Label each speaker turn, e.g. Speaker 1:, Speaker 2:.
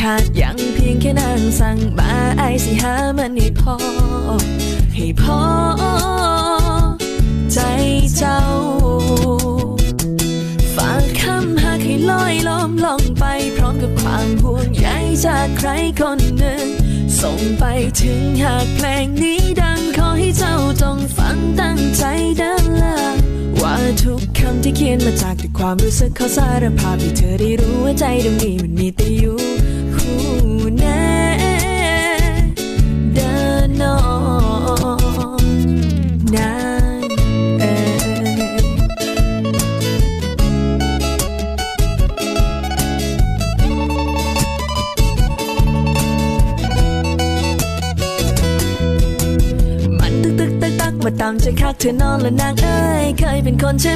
Speaker 1: ขาดยังเพียงแค่นางสั่งมาไอาสิหามันให้พอ ให้พอ ใจเจ้า ฝากคำหากให้ลอยล้อมลองไป พร้อมกับความห่วงใยจากใครคนหนึ่ง ส่งไปถึงหากเพลงนี้ดังขอให้เจ้าจงฟังตั้งใจดินละว่าทุกคำที่เขียนมาจากด้วยความรู้สึกเขาสารภาพให้เธอได้รู้ว่าใจตรงนี้มันมีแต่ มาตามใจคักเธอนอนและนางเอ้ยเคยเป็นคนใช่